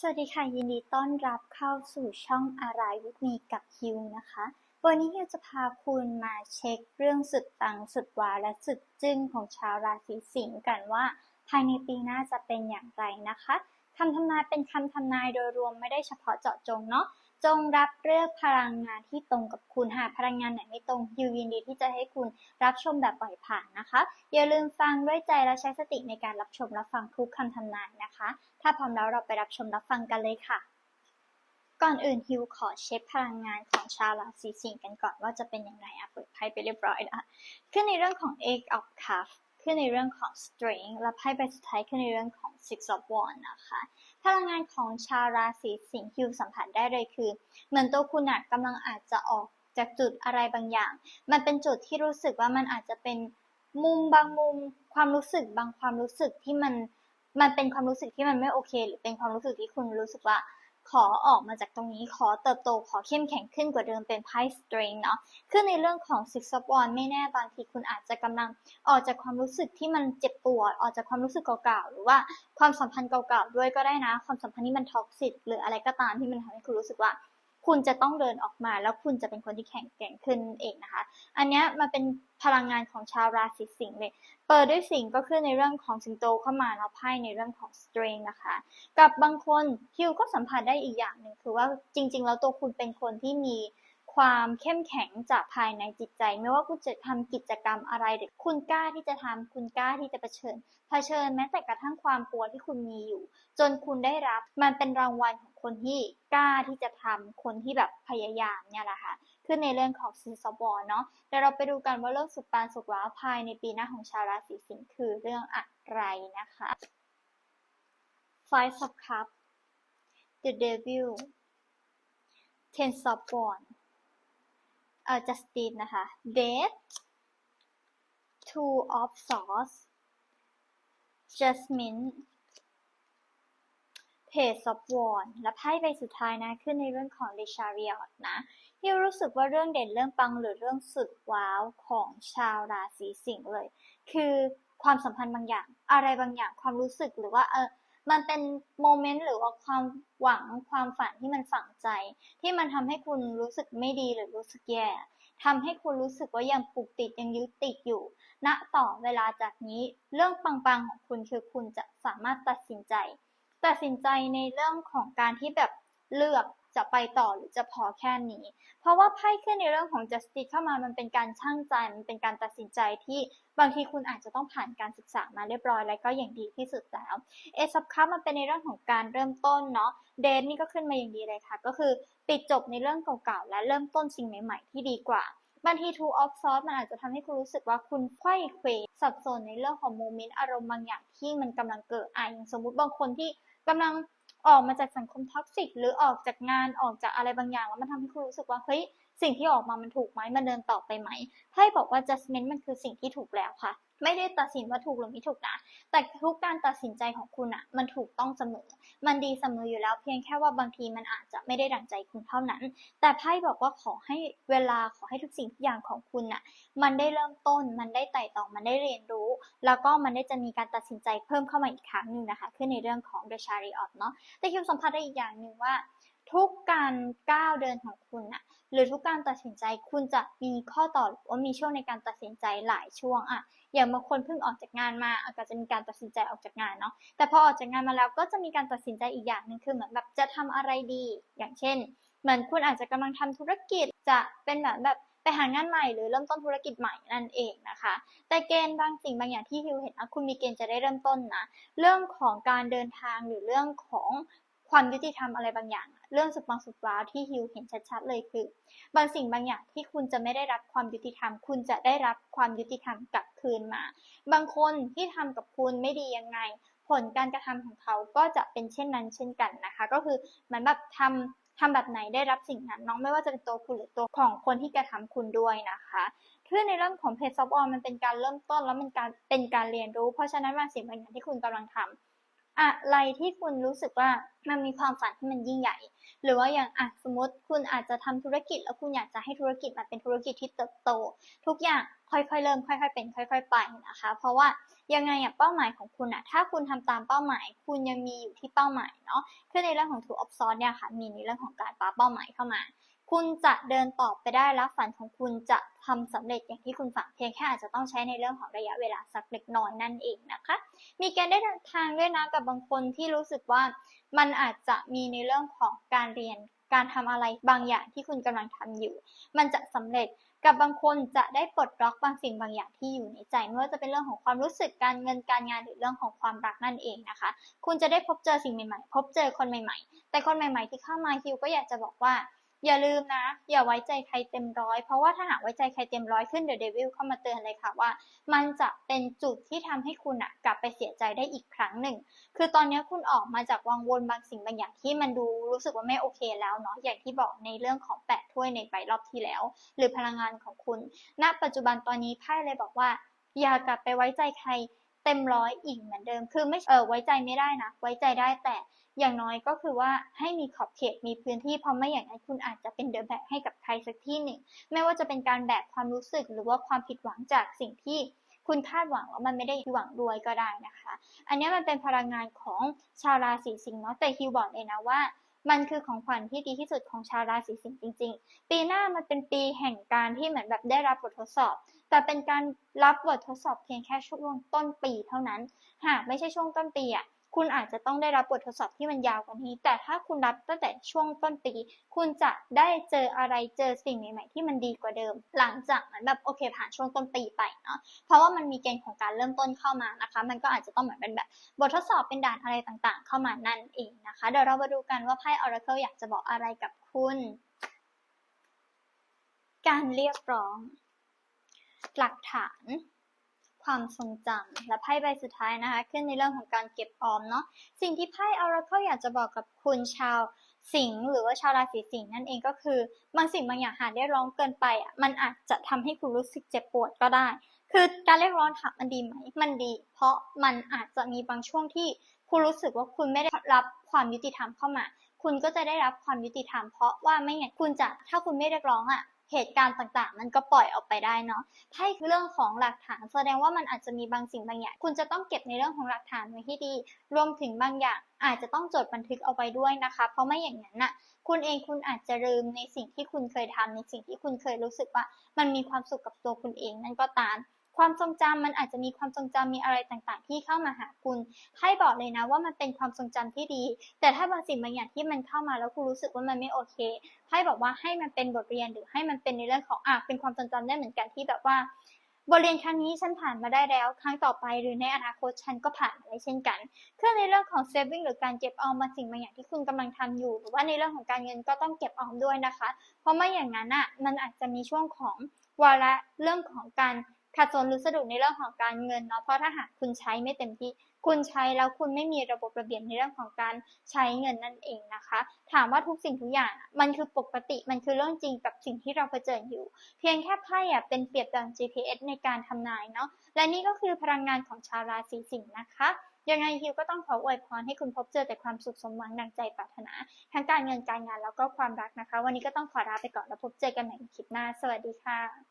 สวัสดีค่ะ ยินดีต้อนรับเข้าสู่ช่องอะไรวิมีกับฮิวนะคะ วันนี้ฮิวจะพาคุณมาเช็คเรื่องสุดตังสุดวาและสุดจึ้งของชาวราศีสิงห์กันว่า ภายในปีหน้าจะเป็นอย่างไรนะคะคำทำนายเป็นคำทำนายโดยรวมไม่ได้เฉพาะเจาะจงเนาะ จงรับเลือกพลังงานที่ตรงกับคุณหากพลังงานไหนไม่ตรงฮิวยินดีที่จะให้คุณรับชมแบบปล่อยผ่านนะคะ อย่าลืมฟังด้วยใจและใช้สติในการรับชมรับฟังทุกคำทำนายนะคะ ถ้าพร้อมแล้วเราไปรับชมรับฟังกันเลยค่ะ ก่อนอื่นฮิวขอเช็คพลังงานของชาวราศีสิงห์กันก่อนว่าจะเป็นอย่างไรอะเปิดไพ่ไปเรียบร้อยแล้วขึ้นในเรื่องของ Eight of Cups ขึ้นในเรื่องของ Strength และไพ่ใบสุดท้ายขึ้นในเรื่องของ Six of Wands นะคะ ลังงานของชาวราศีสิงห์ฮิวสัมผัสได้เลยคือ เหมือนตัวคุณอะกำลังอาจจะออกจากจุดอะไรบางอย่าง มันเป็นจุดที่รู้สึกว่ามันอาจจะเป็นมุมบางมุมความรู้สึกบางความรู้สึกที่มันมันเป็นความรู้สึกที่มันไม่โอเค หรือเป็นความรู้สึกที่คุณรู้สึกว่า ขอออกมาจากตรงนี้ขอเติบโตขอเข้มแข็งขึ้นกว่าเดิมเป็นไพ่ strength เนาะขึ้นในเรื่องของ six of wands ไม่แน่บางทีคุณอาจจะกำลังออกจากความรู้สึกที่มันเจ็บปวดออกจากความรู้สึกเก่าๆหรือว่าความสัมพันธ์เก่าๆด้วยก็ได้นะ ความสัมพันธ์ที่มันท็อกซิกหรืออะไรก็ตามที่มันทำให้คุณรู้สึกว่าคุณจะต้องเดินออกมาแล้วคุณจะเป็นคนที่แข็งแกร่งขึ้นเองนะคะ อันนี้มันเป็น พลังงานของชาวราศีสิงห์เลยเปิดด้วยสิงห์ก็คือในเรื่องของสิงโตเข้ามาแล้วไพ่ในเรื่องของ strength นะคะ กับบางคนฮิวก็สัมผัสได้อีกอย่างหนึ่งคือว่าจริง ๆ แล้วตัวคุณเป็นคนที่มีความเข้มแข็งจากภายในจิตใจ ไม่ว่าคุณจะทำกิจกรรมอะไรหรือคุณกล้าที่จะทำคุณกล้าที่จะเผชิญเผชิญแม้แต่กระทั่งความกลัวที่คุณมีอยู่ จนคุณได้รับ มันเป็นรางวัลของคนที่กล้าที่จะทำคนที่แบบพยายามเนี่ยแหละค่ะ ขึ้นในเรื่องของซีซอบอเนาะเดี๋ยวเราไปดูกันว่าเรื่องสุดปานสุดว้าวภายในปีหน้าของชาวราศีสิงห์คือเรื่องอะไรนะคะ Five of Cups The Devil Ten of Wands เอ่อ Justice นะคะ Death Two of Swords Jasmine Page of Wands และไพ่ใบสุดท้ายนะ ขึ้นในเรื่องของ The Chariot นะ ที่รู้สึกว่าเรื่องเด่นเรื่องปังหรือเรื่องสุดว้าวของชาวราศีสิงห์เลย คือความสัมพันธ์บางอย่าง อะไรบางอย่างความรู้สึกหรือว่าเออมันเป็นโมเมนต์หรือว่าความหวังความฝันที่มันฝังใจ ที่มันทำให้คุณรู้สึกไม่ดีหรือรู้สึกแย่ทำให้คุณรู้สึกว่ายังผูกติดยังยึดติดอยู่ณต่อเวลาจากนี้เรื่องปังๆของคุณคือคุณจะสามารถตัดสินใจ ตัดสินใจในเรื่องของการที่แบบเลือก จะไปต่อหรือจะพอแค่นี้ เพราะว่าไพ่ขึ้นในเรื่องของ justice เข้ามามันเป็นการช่างใจ มันเป็นการตัดสินใจที่บางทีคุณอาจจะต้องผ่านการศึกษามาเรียบร้อยแล้วก็อย่างดีที่สุดแล้วเอซับคัพมันเป็นในเรื่องของการเริ่มต้นเนาะเดนนี่ก็ขึ้นมาอย่างดีเลยค่ะ ก็คือปิดจบในเรื่องเก่าๆและเริ่มต้นสิ่งใหม่ๆ ที่ดีกว่าบางที two of swords มันอาจจะทำให้คุณรู้สึกว่าคุณไขว้เขวสับสนในเรื่องของโมเมนต์อารมณ์บางอย่างที่มันกำลังเกิดอะอย่างสมมุติบางคนที่กำลัง ออกมาจากสังคมท็อกซิกหรือออกจากงานออกจากอะไรบางอย่าง แล้วมันทำให้คุณรู้สึกว่าเฮ้ยสิ่งที่ออกมามันถูกไหมมันเดินต่อไปไหมไพ่บอกว่า judgment มันคือสิ่งที่ถูกแล้วค่ะ ไม่ได้ตัดสินว่าถูกหรือไม่ถูกนะ แต่ทุกการตัดสินใจของคุณอะมันถูกต้องเสมอ มันดีเสมออยู่แล้วเพียงแค่ว่าบางทีมันอาจจะไม่ได้ดังใจคุณเท่านั้น แต่ไพ่บอกว่าขอให้เวลาขอให้ทุกสิ่งทุกอย่างของคุณอะมันได้เริ่มต้น มันได้ไต่ตอง มันได้เรียนรู้ แล้วก็มันได้จะมีการตัดสินใจเพิ่มเข้ามาอีกครั้งหนึ่งนะคะ ขึ้นในเรื่องของ The Chariot เนาะ แต่คิวสัมผัสได้อีกอย่างหนึ่งว่า ทุกการก้าวเดินของคุณอะหรือทุกการตัดสินใจคุณจะมีข้อต่อหรือว่ามีช่วงในการตัดสินใจหลายช่วงอะอย่างบางคนเพิ่งออกจากงานมาอาจจะมีการตัดสินใจออกจากงานเนาะแต่พอออกจากงานมาแล้วก็จะมีการตัดสินใจอีกอย่างหนึ่งคือเหมือนแบบจะทำอะไรดี อย่างเช่น เหมือนคุณอาจจะกำลังทำธุรกิจจะเป็นแบบแบบไปหางานใหม่หรือเริ่มต้นธุรกิจใหม่นั่นเองนะคะ แต่เกณฑ์บางสิ่งบางอย่างที่ฮิวเห็นนะคุณมีเกณฑ์จะได้เริ่มต้นนะ เรื่องของการเดินทางหรือเรื่องของ ความยุติธรรมอะไรบางอย่าง เรื่องสุดปังสุดว้าวที่ฮิวเห็นชัดๆเลยคือ บางสิ่งบางอย่างที่คุณจะไม่ได้รับความยุติธรรม คุณจะได้รับความยุติธรรมกลับคืนมา บางคนที่ทำกับคุณไม่ดียังไง ผลการกระทำของเขาก็จะเป็นเช่นนั้นเช่นกันนะคะ ก็คือเหมือนแบบทำทำแบบไหนได้รับสิ่งนั้นน้องไม่ว่าจะเป็นตัวคุณหรือตัวของคนที่กระทำคุณด้วยนะคะคือในเรื่องของเพจซอฟต์ออนมันเป็นการเริ่มต้นแล้วมันการเป็นการเรียนรู้ เพราะฉะนั้นบางสิ่งบางอย่างที่คุณกำลังทำ อะไรที่คุณรู้สึกว่ามันมีความฝันที่มันยิ่งใหญ่ หรือว่าอย่างอะสมมติคุณอาจจะทำธุรกิจ แล้วคุณอยากจะให้ธุรกิจมันเป็นธุรกิจที่เติบโต ทุกอย่างค่อยๆเริ่มค่อย ๆ เป็นค่อย ๆ ไปนะคะ เพราะว่ายังไงอะเป้าหมายของคุณอะถ้าคุณทำตามเป้าหมาย คุณยังมีอยู่ที่เป้าหมายเนาะคือในเรื่องของ Two of Swords เนี่ยค่ะมีในเรื่องของการปาเป้าหมายเข้ามา คุณจะเดินต่อไปได้แล้วฝันของคุณจะทำสำเร็จอย่างที่คุณฝันเพียงแค่อาจจะต้องใช้ในเรื่องของระยะเวลาสักเล็กน้อยนั่นเองนะคะ มีการได้ทางด้วยนะกับบางคนที่รู้สึกว่ามันอาจจะมีในเรื่องของการเรียนการทำอะไรบางอย่างที่คุณกำลังทำอยู่ มันจะสำเร็จกับบางคนจะได้ปลดล็อกบางสิ่งบางอย่างที่อยู่ในใจไม่ว่าจะเป็นเรื่องของความรู้สึกการเงินการงานหรือเรื่องของความรักนั่นเองนะคะ คุณจะได้พบเจอสิ่งใหม่ๆ พบเจอคนใหม่ ๆ แต่คนใหม่ ๆ ที่เข้ามาคิวก็อยากจะบอกว่า อย่าลืมนะ อย่าไว้ใจใครเต็มร้อย เพราะว่าถ้าหากไว้ใจใครเต็มร้อยขึ้นเดอะเดวิลเข้ามาเตือนเลยค่ะว่า มันจะเป็นจุดที่ทำให้คุณอะกลับไปเสียใจได้อีกครั้งหนึ่ง คือตอนนี้คุณออกมาจากวังวนบางสิ่งบางอย่างที่มันดูรู้สึกว่าไม่โอเคแล้วเนาะอย่างที่บอกในเรื่องของแปะถ้วยในใบรอบที่แล้ว หรือพลังงานของคุณ ณ ปัจจุบันตอนนี้ไพ่เลยบอกว่า อย่ากลับไปไว้ใจใคร เต็มร้อยอีกเหมือนเดิม คือไม่เออไว้ใจไม่ได้นะ ไว้ใจได้แต่อย่างน้อยก็คือว่าให้มีขอบเขตมีพื้นที่เพราะไม่อย่างนั้นคุณอาจจะเป็นเดอะแบกให้กับใครสักที่หนึ่ง ไม่ว่าจะเป็นการแบกความรู้สึกหรือว่าความผิดหวังจากสิ่งที่คุณคาดหวังแล้วมันไม่ได้หวังด้วยก็ได้นะคะ อันนี้มันเป็นพลังงานของชาวราศีสิงห์เนาะแต่ฮิวบอกเลยนะว่า มันคือของขวัญที่ดีที่สุดของชาวราศีสิงห์จริง ๆ ปีหน้ามันเป็นปีแห่งการที่เหมือนแบบได้รับบททดสอบ แต่เป็นการรับบททดสอบเพียงแค่ช่วงต้นปีเท่านั้น หากไม่ใช่ช่วงต้นปีอะคุณอาจจะต้องได้รับบททดสอบที่มันยาวกว่านี้ แต่ถ้าคุณรับตั้งแต่ช่วงต้นปี คุณจะได้เจออะไรเจอสิ่งใหม่ ๆ ที่มันดีกว่าเดิม หลังจากมันแบบโอเคผ่านช่วงต้นปีไปเนาะ เพราะว่ามันมีเกณฑ์ของการเริ่มต้นเข้ามานะคะ มันก็อาจจะต้องเหมือนเป็นแบบบททดสอบเป็นด่านอะไรต่างๆ เข้ามานั่นเองนะคะ เดี๋ยวเรามาดูกันว่าไพ่ Oracle อยากจะบอกอะไรกับคุณ การเรียกร้อง หลักฐาน ความทรงจำและไพ่ใบสุดท้ายนะคะ ขึ้นในเรื่องของการเก็บออมเนาะสิ่งที่ไพ่ Oracle อยากจะบอกกับคุณชาวสิงห์หรือว่าชาวราศีสิงห์นั่นเองก็คือบางสิ่งบางอย่างหาได้ร้องเกินไปอะมันอาจจะทำให้คุณรู้สึกเจ็บปวดก็ได้ คือการเรียกร้องถามมันดีไหมมันดี เพราะมันอาจจะมีบางช่วงที่คุณรู้สึกว่าคุณไม่ได้รับความยุติธรรมเข้ามา คุณก็จะได้รับความยุติธรรมเพราะว่าไม่งั้นคุณจะถ้าคุณไม่เรียกร้องอะ เหตุการณ์ต่างๆ มันก็ปล่อยออกไปได้เนาะถ้าคือเรื่องของหลักฐานแสดงว่ามันอาจจะมีบางสิ่งบางอย่าง คุณจะต้องเก็บในเรื่องของหลักฐานไว้ที่ดี รวมถึงบางอย่าง อาจจะต้องจดบันทึกเอาไว้ด้วยนะคะ เพราะไม่อย่างนั้นน่ะ คุณเองคุณอาจจะลืมในสิ่งที่คุณเคยทำในสิ่งที่คุณเคยรู้สึกว่า มันมีความสุขกับตัวคุณเองนั่นก็ตาม ความทรงจำมันอาจจะมีความทรงจำมีอะไรต่างๆ ที่เข้ามาหาคุณ ให้บอกเลยนะว่ามันเป็นความทรงจำที่ดี แต่ถ้าบางสิ่งบางอย่างที่มันเข้ามาแล้วคุณรู้สึกว่ามันไม่โอเค ให้บอกว่าให้มันเป็นบทเรียนหรือให้มันเป็นในเรื่องของอะเป็นความทรงจำได้เหมือนกันที่แบบว่าบทเรียนครั้งนี้ฉันผ่านมาได้แล้ว ครั้งต่อไปหรือในอนาคตฉันก็ผ่านมาได้เช่นกันคือในเรื่องของ saving หรือการเก็บออมบางสิ่งบางอย่างที่คุณกำลังทำอยู่ หรือว่าในเรื่องของการเงินก็ต้องเก็บออมด้วยนะคะ เพราะไม่อย่างนั้นอะมันอาจจะมีช่วงของวาระเรื่องของการ ขาดสนหรือสะดุดในเรื่องของการเงินเนาะเพราะถ้าหากคุณใช้ไม่เต็มที่ คุณใช้แล้วคุณไม่มีระบบระเบียบในเรื่องของการใช้เงินนั่นเองนะคะ ถามว่าทุกสิ่งทุกอย่างมันคือปกติมันคือเรื่องจริงกับสิ่งที่เราเผชิญอยู่ เพียงแค่ไพ่อะเป็นเปรียบดัง GPS ในการทำนายเนาะและนี่ก็คือพลังงานของชาวราศีสิงห์นะคะยังไงฮิวก็ต้องขออวยพรให้คุณพบเจอแต่ความสุขสมหวังดังใจปรารถนา ทั้งการเงินการงานแล้วก็ความรักนะคะ วันนี้ก็ต้องขอลาไปก่อนแล้วพบเจอกันใหม่คลิปหน้า สวัสดีค่ะ